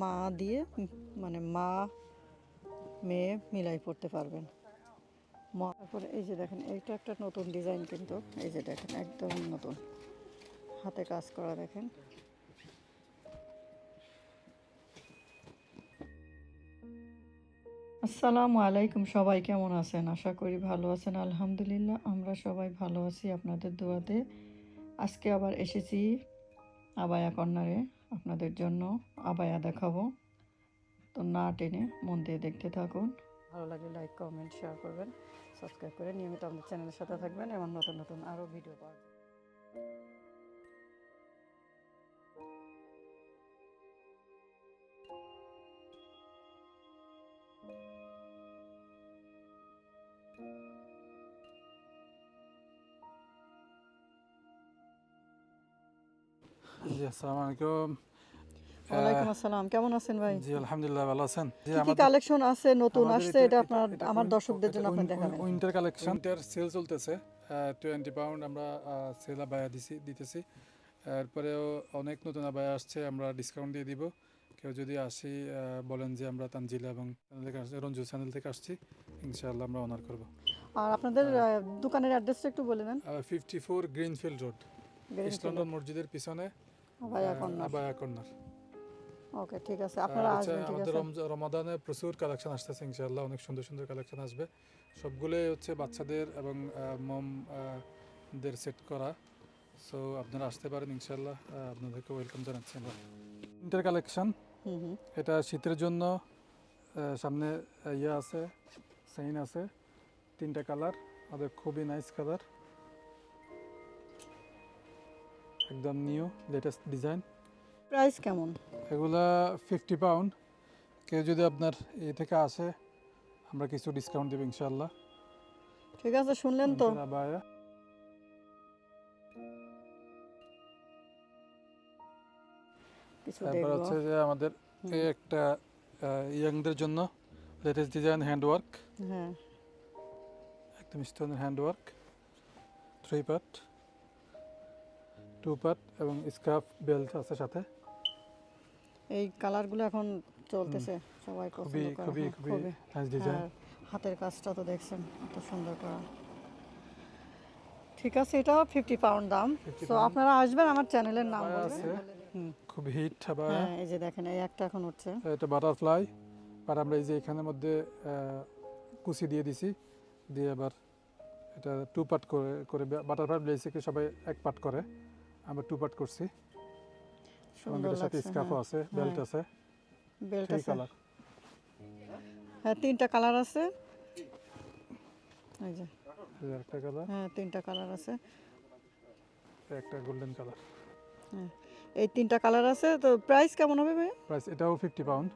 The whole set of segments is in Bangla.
মা দিয়ে মানে মা, মেয়ে মিলাই পড়তে পারবেন। তারপরে এই যে দেখেন, এইটা একটা নতুন ডিজাইন কিন্তু। এই যে দেখেন একদম নতুন। হাতে কাজ করা দেখেন। আসসালামু আলাইকুম, সবাই কেমন আছেন? আশা করি ভালো আছেন। আলহামদুলিল্লাহ, আমরা সবাই ভালো আছি আপনাদের দোয়াতে। আজকে আবার এসেছি আবায়া কর্নারে। আপনাদের জন্য আবায়া দেখাবো তো না টেনে মন দিয়ে দেখতে থাকুন ভালো লাগলে লাইক কমেন্ট শেয়ার করবেন সাবস্ক্রাইব করে নিয়মিত আমাদের চ্যানেলের সাথে থাকবেন এবং নতুন নতুন আরও ভিডিও পাওয়া যাবে। জি আসসালামু আলাইকুম। ওয়ালাইকুম আসসালাম কেমন আছেন ভাই? জি আলহামদুলিল্লাহ ভালো আছেন। কি কি কালেকশন আছে নতুন? আসছে এটা আপনার আমার দর্শকদের জন্য আপনি দেখাবেন। উইন্টার কালেকশন উইন্টার সেল চলতেছে টোয়েন্টি পাউন্ড আমরা সেল আবায়া দিছি দিতেছি। এরপরেও অনেক নতুন আবায়া আসছে আমরা ডিসকাউন্ট দিয়ে দিব। কেউ যদি আসি বলেন যে আমরা তানজিলা এবং রঞ্জু চ্যানেল থেকে আসছি ইনশাআল্লাহ আমরা অনার করব। আর আপনাদের দোকানের অ্যাড্রেসটা একটু বলে দেন। Fifty four Greenfield road east London মসজিদের পিছনে। আবায়া কর্নার ওকে ঠিক আছে আপনারা আসবেন ঠিক আছে। রমজ- রমাদানে প্রচুর কালেকশন আসতেছে ইনশাআল্লাহ অনেক সুন্দর সুন্দর কালেকশন আসবে। সবগুলোই হচ্ছে বাচ্চাদের এবং মম দের সেট করা। সো আপনারা আসতে পারেন ইনশাআল্লাহ আপনাদেরকে ওয়েলকাম জানাচ্ছি আমরা। উইন্টার কালেকশন এটা শীতের জন্য সামনে ইয়ে আছে সাইন আছে তিনটা কালার আমাদের খুবই নাইস কালার একদম নিউ লেটেস্ট ডিজাইন প্রাইস কেমন? এগুলা ফিফটি পাউন্ড কেউ যদি আপনার এ থেকে আসে আমরা কিছু ডিসকাউন্ট দেবো ইনশাল্লাহ ঠিক আছে শুনলেন তো। কিছু তারপর হচ্ছে যে আমাদের এই একটা ইয়াংদের জন্য লেটেস্ট ডিজাইন হ্যান্ডওয়ার্ক হ্যাঁ। একদম স্টোনের handwork three part two part এবং স্কার্ফ বেল্ট আছে সাথে। এই কালারগুলো এখন চলতেছে সবাই খুবই করে। খুবই হ্যাঁ, খুবই নাইস ডিজাইন হ্যাঁ, হাতের কাজটা তো দেখছেন এত সুন্দর করা। ঠিক আছে এটাও ফিফটি পাউন্ড দাম। 50 তো আপনারা আসবেন আমার চ্যানেলের নাম বলবেন। আছে। খুব হিট আবার। হ্যাঁ এই যে দেখেন এই একটা এখন উঠছে। এটা বাটারফ্লাই আর আমরা এই যে এখানের মধ্যে কুচি দিয়ে দিছি। দিয়ে আবার এটা টু পার্ট করে করে বাটারফ্লাই বেসিকে সবাই এক পার্ট করে। আমরা টু পার্ট করছি। সুন্দর সাথে স্কার্ফও হ্যাঁ। আছে বেল্ট আছে। বেল্ট আছে। কালার হ্যাঁ তিনটা কালার আছে। এই যে। একটা কালার হ্যাঁ তিনটা কালার আছে। একটা গোল্ডেন কালার হ্যাঁ। এই তিনটা কালার আছে তো প্রাইস কেমন হবে ভাই প্রাইস এটাও ফিফটি পাউন্ড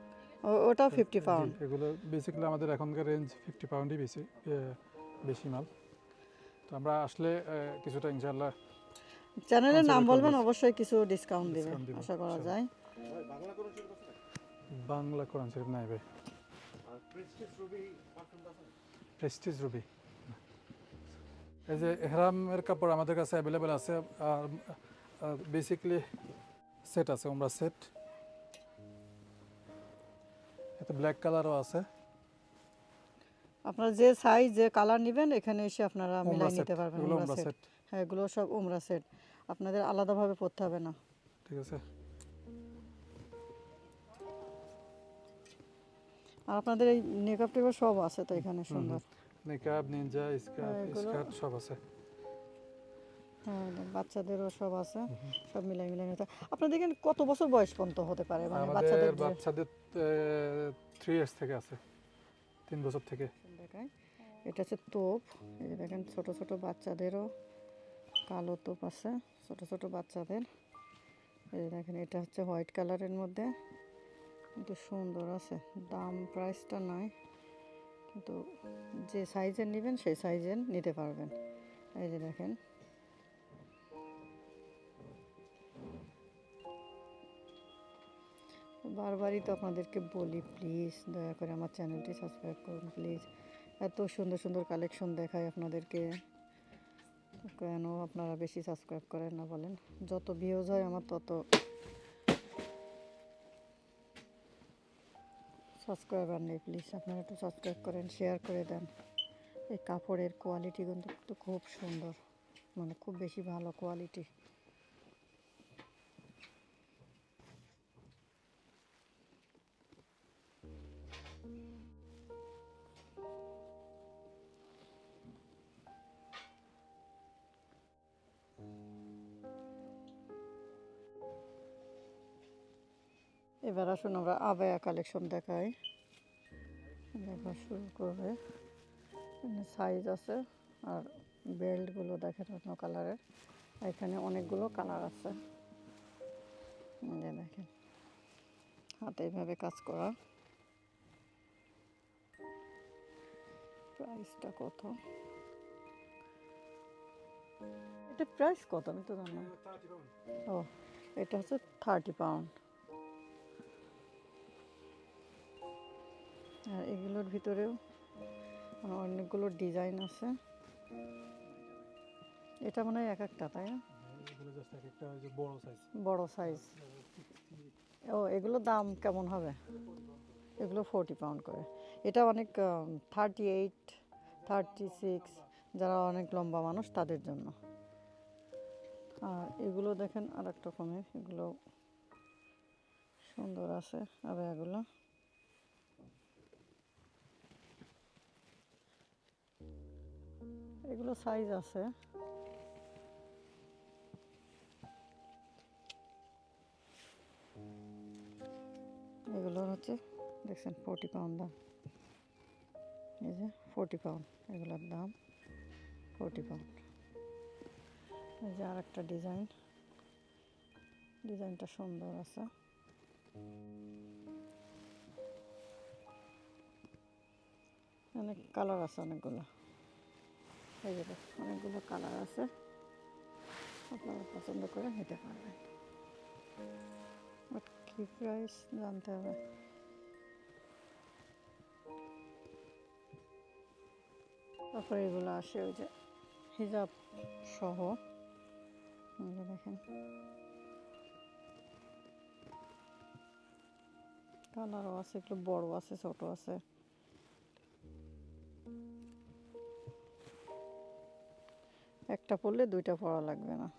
ওটাও ফিফটি পাউন্ড এগুলো বেসিক্যালি আমাদের এখনকার রেঞ্জ ফিফটি পাউন্ডই বেশি বেশি মাল। তো আমরা আসলে কিছুটা ইনশাল্লাহ চ্যানেলের নাম বলবেন অবশ্যই কিছু ডিসকাউন্ট দিবে আশা করা যায়। বাংলা কোরআন শরীফ নাই ভাই প্রেস্টিজ রুবি এই যে এহরামের কাপড় আমাদের কাছে অ্যাভেলেবেল আছে আর বেসিকলি সেট আছে আমরা সেট এতে ব্ল্যাক কালারও আছে। আপনারা যে সাইজ যে কালার নেবেন এখানে এসে আপনারা মিলাই নিতে পারবেন সেট সেট হ্যাঁ এগুলো সব উমরা সেট আপনাদের আলাদাভাবে পড়তে হবে না। ঠিক আছে। আর আপনাদের এই মেকআপ টেকআপ সব আছে তো এখানে সুন্দর। মেকআপ নিনজা স্কার্ট হ্যাঁ, স্কার্ট সব আছে। হ্যাঁ বাচ্চাদেরও সব আছে। সব মিলাই মিলাই নিতে আপনাদের এখানে কত বছর বয়স পর্যন্ত হতে পারে? মানে বাচ্চাদের বাচ্চাদের থ্রি ইয়ার্স থেকে আছে। তিন বছর থেকে। এটা হচ্ছে তোপ। এই দেখেন ছোট ছোট বাচ্চাদেরও কালো তোপ আছে, ছোট ছোট বাচ্চাদের। এই দেখেন, এটা হচ্ছে হোয়াইট কালারের মধ্যে। কিন্তু সুন্দর আছে, দাম প্রাইসটা নয় কিন্তু যে সাইজের নেবেন, সেই সাইজের নিতে পারবেন। এই যে দেখেন। বারবারই তো আপনাদেরকে বলি প্লিজ দয়া করে আমার চ্যানেলটি সাবস্ক্রাইব করুন প্লিজ এত সুন্দর সুন্দর কালেকশন দেখায় আপনাদেরকে। কেন আপনারা বেশি সাবস্ক্রাইব করেন না বলেন? যত ভিউজ হয় আমার তত সাবস্ক্রাইবার নেই প্লিজ আপনারা একটু সাবস্ক্রাইব করেন শেয়ার করে দেন। এই কাপড়ের কোয়ালিটি কিন্তু খুব সুন্দর মানে খুব বেশি ভালো কোয়ালিটি আসুন, আমরা আবায়া কালেকশন দেখাই। দেখা শুরু করবে। সাইজ আছে আর বেল্টগুলো দেখেন অন্য কালারের এখানে অনেকগুলো কালার আছে। দেখেন, হাতে এইভাবে কাজ করা। প্রাইসটা কত? এটা প্রাইস কত? আমি তো জানলাম ও, এটা হচ্ছে থার্টি পাউন্ড আর এগুলোর ভিতরেও অনেকগুলো ডিজাইন আছে। এটা মানে এক একটা, তাই না? একটা বড় সাইজ ও, এগুলো দাম কেমন হবে? এগুলো ফোরটি পাউন্ড করে। এটা অনেক থার্টি এইট থার্টি সিক্স যারা অনেক লম্বা মানুষ তাদের জন্য। আর এগুলো দেখেন আর এক রকমের এগুলো সুন্দর আছে আর এগুলো এগুলো সাইজ আছে। এগুলোর হচ্ছে, দেখছেন ফোরটি পাউন্ড দাম। এই যে ফোরটি পাউন্ড এগুলোর দাম ফোরটি পাউন্ড এই যে আর একটা ডিজাইন ডিজাইনটা সুন্দর আছে। অনেক কালার আছে অনেকগুলো। এই যে অনেকগুলো কালার আছে। আপনারা পছন্দ করে নিতে পারবেন। বাট কী প্রাইস জানতে হবে? তারপরে এগুলো আসে ওই যে হিজাব সহ। দেখেন। কালারও আছে, একটু বড় আছে ছোট আছে। একটা পড়লে দুইটা পড়া লাগবে না।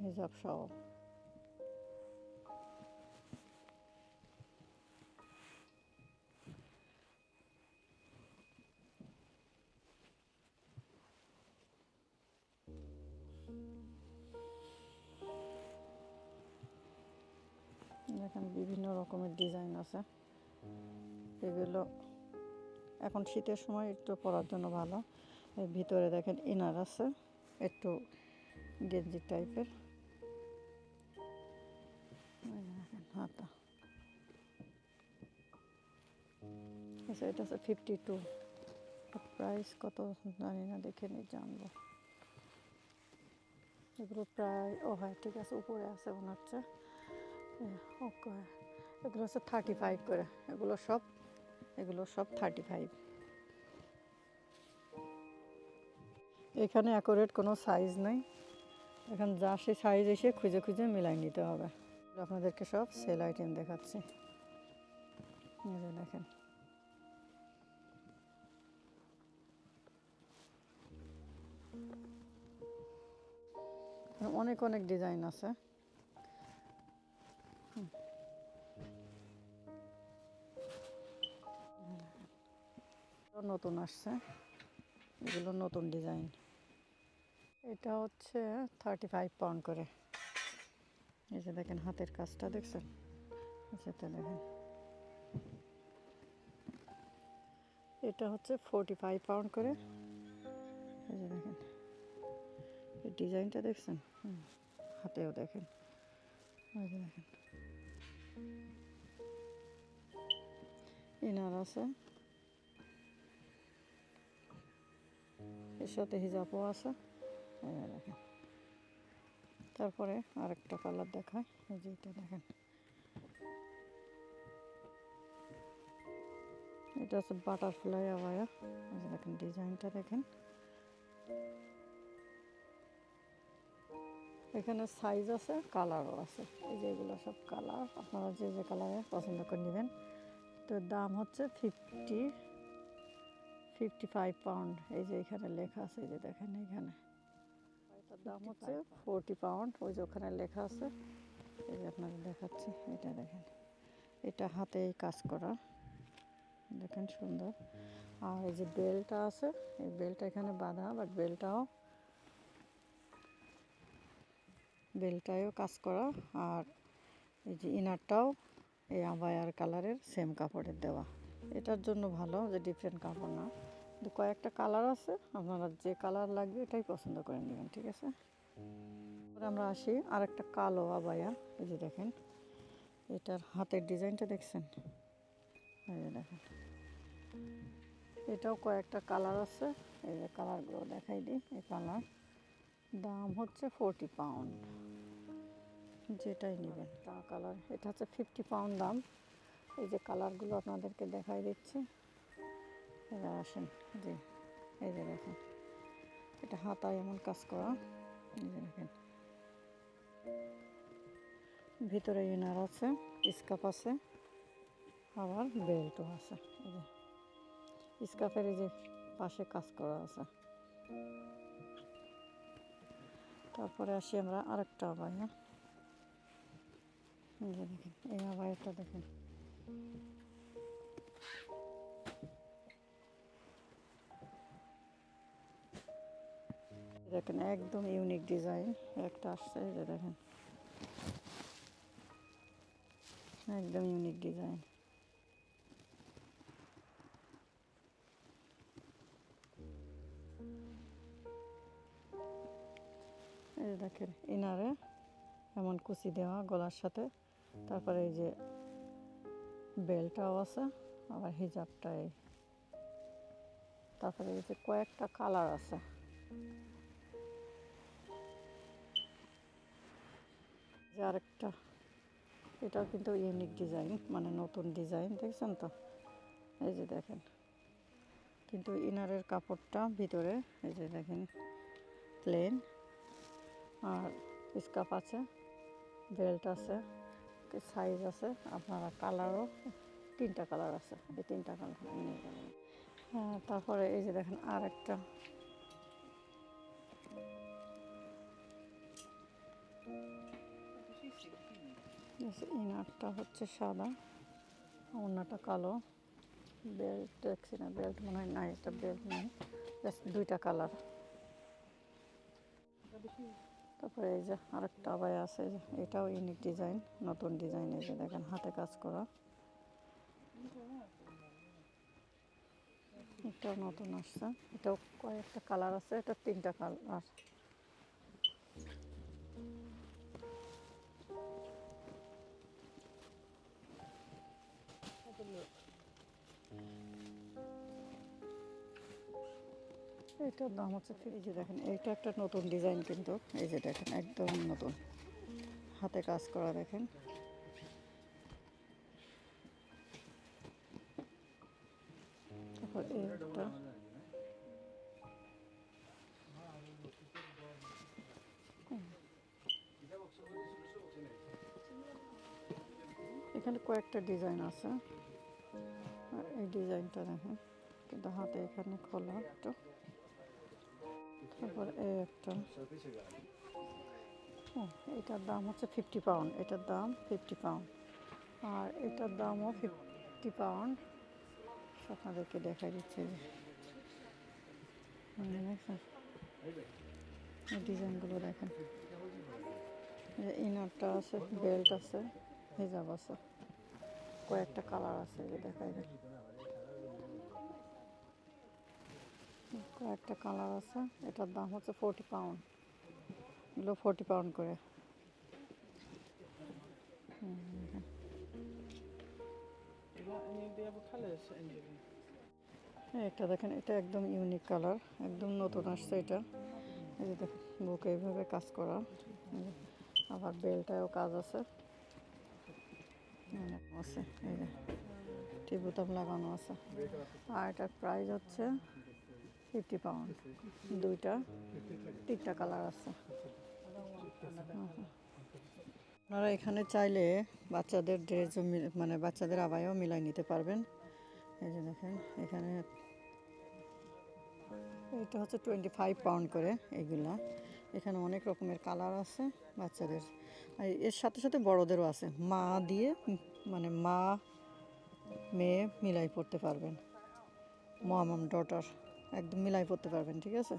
হিজাব সহ। দেখেন বিভিন্ন রকমের ডিজাইন আছে। এগুলো এখন শীতের সময় একটু পরার জন্য ভালো। ভিতরে দেখেন ইনার আছে, একটু গেঞ্জি টাইপের। হাতা। আচ্ছা এটা হচ্ছে ফিফটি টু প্রাইস কত জানি না, দেখে নি, জানব। এগুলো প্রায়, ও হ্যাঁ ঠিক আছে, উপরে আছে মনে হচ্ছে। ওকে। এগুলো হচ্ছে থার্টি ফাইভ করে। এগুলো সব এগুলো সব থার্টি ফাইভ এখানে অ্যাকোরেট কোনো সাইজ নেই। এখানে যা সে সাইজ এসে খুঁজে খুঁজে মিলাই নিতে হবে। আপনাদেরকে সব সেল আইটেম দেখাচ্ছি। দেখেন। অনেক অনেক ডিজাইন আছে। নতুন আসছে। এগুলো নতুন ডিজাইন এটা হচ্ছে থার্টি ফাইভ পাউন্ড করে। এই যে দেখেন হাতের কাজটা, দেখছেন? সেটা দেখেন। এটা হচ্ছে ফোরটি ফাইভ পাউন্ড করে। এই যে দেখেন। এই ডিজাইনটা দেখছেন? হাতেও দেখেন। এই যে দেখেন। ইনার আছে। এর সাথে হিজাবও আছে। দেখেন। তারপরে আরেকটা কালার দেখায় এই যে এটা দেখেন। এটা হচ্ছে বাটারফ্লাই আবায়া দেখেন, ডিজাইনটা দেখেন। এখানে সাইজ আছে কালারও আছে। এই যে এগুলো সব কালার আপনারা যে যে কালারে পছন্দ করে নেবেন। তো দাম হচ্ছে ফিফটি ফিফটি ফাইভ পাউন্ড এই যে এখানে লেখা আছে, এই যে দেখেন এখানে। দাম হচ্ছে ফোরটি পাউন্ড ওই যে ওখানে লেখা আছে। এই যে আপনাকে দেখাচ্ছি, এটা দেখেন। এটা হাতে কাজ করা। দেখেন সুন্দর। আর এই যে বেলটা আছে, এই বেলটা এখানে বাঁধা বাট বেলটাও বেলটাও কাজ করা। আর এই যে ইনারটাও এই আবায়ার কালারের সেম কাপড়ের দেওয়া। এটার জন্য ভালো যে ডিফারেন্ট কাপড় না। কয়েকটা কালার আছে, আপনারা যে কালার লাগবে এটাই পছন্দ করে নেবেন, ঠিক আছে? এবার আমরা আসি আর একটা কালো আবায়া, এই যে দেখেন, এটার হাতের ডিজাইনটা দেখছেন? এই যে দেখেন। এটাও কয়েকটা কালার আছে, এই যে কালারগুলো দেখাই দিই, এই কালার। দাম হচ্ছে ফোরটি পাউন্ড, যেটাই নেবেন, তা কালার। এটা হচ্ছে ফিফটি পাউন্ড দাম। এই যে কালারগুলো আপনাদেরকে দেখাই দিচ্ছি। এবার আসেন জি এই যে দেখেন, এটা হাতায় এমন কাজ করা, এই যে দেখেন। ভিতরে ইনার আছে স্কাপ আছে, আবার বেল্টও আছে, এই যে। স্কাফের এই যে পাশে কাজ করা আছে। তারপরে আসি আমরা আরেকটা যে দেখেন, এই আবায়াটা দেখেন। দেখেন, একদম ইউনিক ডিজাইন একটা আসছে যে দেখেন। একদম ইউনিক ডিজাইন এই দেখেন, ইনারে এমন কুচি দেওয়া গলার সাথে। তারপরে এই যে বেলটাও আছে, আবার হিজাবটা এই তারপরে এই যে কয়েকটা কালার আছে। যে আরেকটা। এটাও কিন্তু ইউনিক ডিজাইন মানে নতুন ডিজাইন দেখছেন তো? এই যে দেখেন। কিন্তু ইনারের কাপড়টা ভিতরে, এই যে দেখেন প্লেন আর স্কার্ফ আছে বেল্ট আছে সাইজ আছে, আপনারা কালারও তিনটা কালার আছে, এই তিনটা কালার হ্যাঁ তারপরে এই যে দেখেন আর একটা ইনারটা হচ্ছে সাদা অন্যটা কালো। বেল্ট দেখছি না বেল্ট মনে হয় না এটা বেল্ট নেই। দুইটা কালার তারপরে এই যে আরেকটা আবাই আছে, এটাও ইউনিক ডিজাইন নতুন ডিজাইন এই যে দেখেন, হাতে কাজ করা। এটাও নতুন আসছে। এটাও কয়েকটা কালার আছে, এটা তিনটা কালার এটার দাম হচ্ছে এই যে দেখেন এইটা একটা নতুন ডিজাইন কিন্তু, এই যে দেখেন, একদম নতুন। হাতে কাজ করা দেখেন। তারপর একটা এখানে কয়েকটা ডিজাইন আছে। এই ডিজাইনটা দেখেন, কিন্তু হাতে এখানে খোলা একটু। তারপর এই একটা ও, এটার দাম হচ্ছে ফিফটি পাউন্ড এটার দাম ফিফটি পাউন্ড আর এটার দামও ফিফটি পাউন্ড আপনাদেরকে দেখাই দিচ্ছে। যে দেখছেন? এই ডিজাইনগুলো দেখেন। যে ইনারটা আছে বেল্ট আছে হিজাব আছে কয়েকটা কালার আছে যে দেখাই যায় কয়েকটা কালার আছে এটার দাম হচ্ছে ফোরটি পাউন্ড এগুলো ফোরটি পাউন্ড করে। হুম, দেখেন। দেখেন এটা একদম ইউনিক কালার একদম নতুন আসছে এটা। এই যে দেখেন বুকে এইভাবে কাজ করা। আবার বেলটায়ও কাজ আছে। আছে এই যে লাগানো আছে। আর এটার প্রাইস হচ্ছে ফিফটি পাউন্ড। দুইটা, তিনটা কালার আছে। আপনারা এখানে চাইলে বাচ্চাদের ড্রেসও মানে বাচ্চাদের আবায়ও মিলাই নিতে পারবেন। এই যে দেখেন, এখানে এটা হচ্ছে টোয়েন্টি ফাইভ পাউন্ড করে এইগুলা এখানে অনেক রকমের কালার আছে বাচ্চাদের। আর এর সাথে সাথে বড়দেরও আছে। মা দিয়ে মানে মা, মেয়ে মিলাই পড়তে পারবেন। মামাম ডটার। একদম মিলাই পড়তে পারবেন, ঠিক আছে?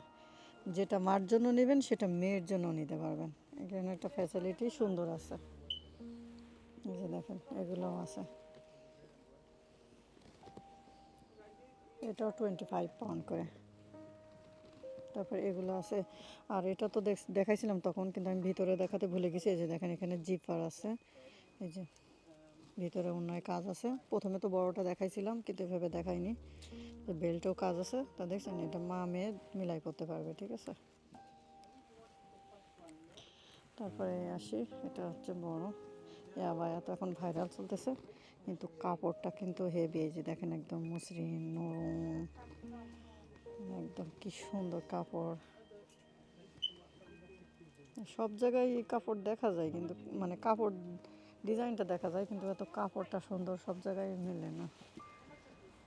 যেটা মার জন্য নেবেন, সেটা মেয়ের জন্য নিতে পারবেন। এখানে একটা ফ্যাসিলিটি সুন্দর আছে। এই যে দেখেন, এগুলোও আছে। এটাও টোয়েন্টি ফাইভ পাউন্ড করে। তারপর এগুলো আছে। আর এটা তো দেখ- দেখাইছিলাম তখন, কিন্তু আমি ভিতরে দেখাতে ভুলে গেছি। এই যে দেখেন, এখানে জিপার আছে। এই যে ভিতরে অন্য কাজ আছে। প্রথমে তো বড়টা দেখাইছিলাম, কিন্তু এভাবে দেখাইনি। বেল্টেও কাজ আছে। তা দেখছেন, এটা মা মেয়ে মিলাই করতে পারবে, ঠিক আছে? তারপরে আসি, এটা হচ্ছে বড়। আবায়া তো এখন ভাইরাল চলতেছে, কিন্তু কাপড়টা কিন্তু হেভি যে দেখেন একদম মসৃণ, নরম। একদম কি সুন্দর কাপড়। সব জায়গায় কাপড় দেখা যায়, কিন্তু মানে কাপড় ডিজাইনটা দেখা যায়, কিন্তু এত কাপড়টা সুন্দর সব জায়গায় মেলে না।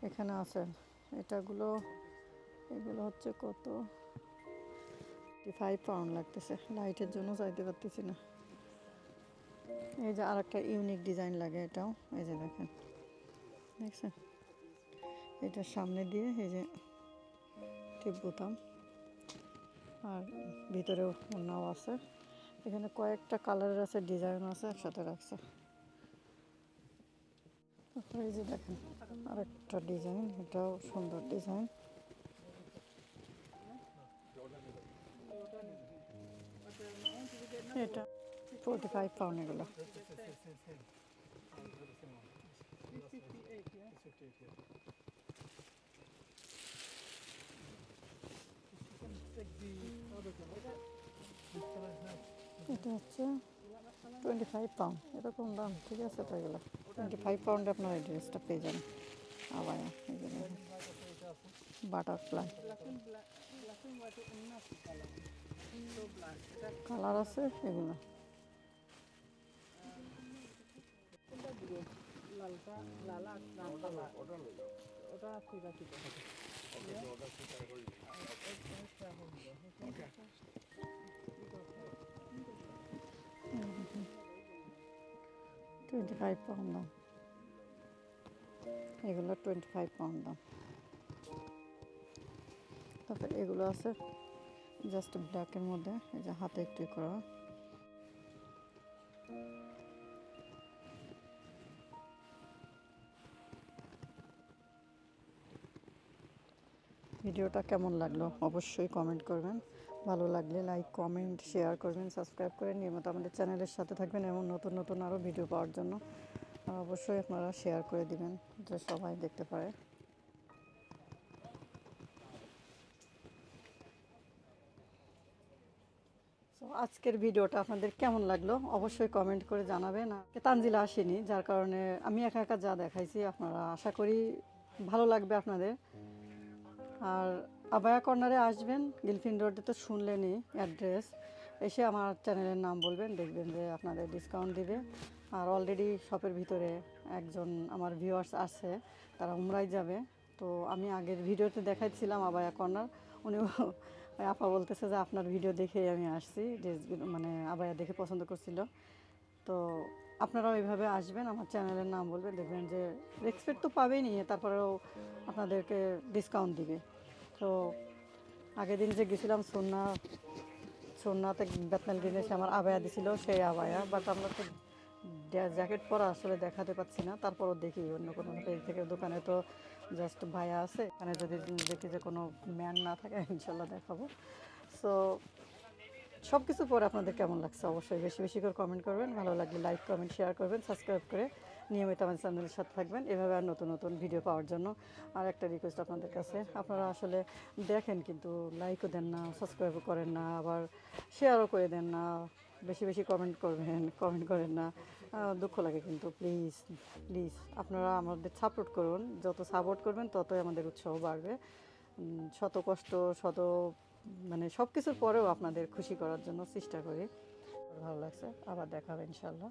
এখানে আছে এটাগুলো, এগুলো হচ্ছে কত? ফাইভ পাউন্ড লাগতেছে। লাইটের জন্য চাইতে পারতেছি না। এই যে আর একটা ইউনিক ডিজাইন লাগে এটাও। এই যে দেখেন। দেখছেন? এটার সামনে দিয়ে এই যে টিপ বোতাম আর ভিতরেও অন্যও আছে। এখানে কয়েকটা কালারের আছে, ডিজাইন আছে, একসাথে রাখছে। তারপরে যে দেখেন, আরেকটা ডিজাইন, এটাও সুন্দর ডিজাইন। এটা ফোর্টি ফাইভ পাউন্ড এগুলো। এটা হচ্ছে টোয়েন্টি ফাইভ পাউন্ড এরকম দাম, ঠিক আছে তো এগুলো? টোয়েন্টি ফাইভ পাউন্ডে আপনার এই ড্রেসটা পেয়ে যাবেন। আবার যে বাটারফ্লাই কালার আছে এগুলো। টোয়েন্টি ফাইভ পাউন্ড দাম। এগুলো টোয়েন্টি ফাইভ পাউন্ড দাম। তারপর এগুলো আছে জাস্ট ব্ল্যাকের মধ্যে, এই যে হাতে একটু করা। ভিডিওটা কেমন লাগল অবশ্যই কমেন্ট করবেন। ভালো লাগলে লাইক কমেন্ট শেয়ার করবেন সাবস্ক্রাইব করে নিয়মিত আমাদের চ্যানেলের সাথে থাকবেন এবং নতুন নতুন আরও ভিডিও পাওয়ার জন্য। অবশ্যই আপনারা শেয়ার করে দিবেন, যে সবাই দেখতে পারে। তো আজকের ভিডিওটা আপনাদের কেমন লাগল? অবশ্যই কমেন্ট করে জানাবেন। তানজিলা আসেনি, যার কারণে আমি একা একা যা দেখাইছি, আপনারা আশা করি ভালো লাগবে আপনাদের। আর আবায়া কর্নারে আসবেন, গিলফিন রোডে তো শুনলেনই অ্যাড্রেস। এসে আমার চ্যানেলের নাম বলবেন, দেখবেন যে আপনাদের ডিসকাউন্ট দিবে। আর অলরেডি শপের ভিতরে একজন আমার ভিউয়ার্স আছে, তারা উমরাই যাবে। তো আমি আগের ভিডিওতে দেখাইছিলাম আবায়া কর্নার উনি আপা বলতেছে যে আপনার ভিডিও দেখেই আমি আসছি ড্রেসগুলো মানে আবায়া দেখে পছন্দ করছিল। তো আপনারাও এইভাবে আসবেন, আমার চ্যানেলের নাম বলবেন, দেখবেন যে রেসপেক্ট তো পাবেনই, তারপরেও আপনাদেরকে ডিসকাউন্ট দিবে। তো আগের দিন যে গেছিলাম সোনা, সোনাতে বেতনাল দিনে সে আমার আবায়া দিছিল, সেই আবায়া। বাট আমরা তো জ্যাকেট পরা আসলে দেখাতে পাচ্ছি না, তারপরও দেখি অন্য কোনো পেজ থেকে, দোকানে তো জাস্ট ভাইয়া আছে। এখানে যদি দেখি যে কোনো ম্যান না থাকে ইনশাল্লাহ দেখাবো। সো সব কিছু পরে আপনাদের কেমন লাগছে? অবশ্যই বেশি বেশি করে কমেন্ট করবেন, ভালো লাগলে লাইক কমেন্ট শেয়ার করবেন সাবস্ক্রাইব করে নিয়মিত আমার চ্যানেলের সাথে থাকবেন। এভাবে আর নতুন নতুন ভিডিও পাওয়ার জন্য আর একটা রিকোয়েস্ট আপনাদের কাছে। আপনারা আসলে দেখেন কিন্তু লাইকও দেন না সাবস্ক্রাইবও করেন না, আবার শেয়ারও করে দেন না, বেশি বেশি কমেন্ট করবেন কমেন্ট করেন না। দুঃখ লাগে কিন্তু প্লিজ প্লিজ আপনারা আমাদের সাপোর্ট করুন। যত সাপোর্ট করবেন, ততই আমাদের উৎসাহ বাড়বে। শত কষ্ট, শত মানে সব কিছুর পরেও আপনাদের খুশি করার জন্য চেষ্টা করি। ভালো লাগছে, আবার দেখা হবে ইনশাল্লাহ